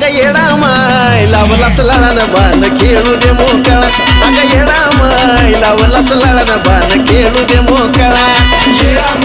येडा माय लावलाच लाळान बाण खेळू दे मोकळा. अग येडा माय लावलाच लाळान बाण खेळू दे मोकळा. येडा खेळू दे मोकळा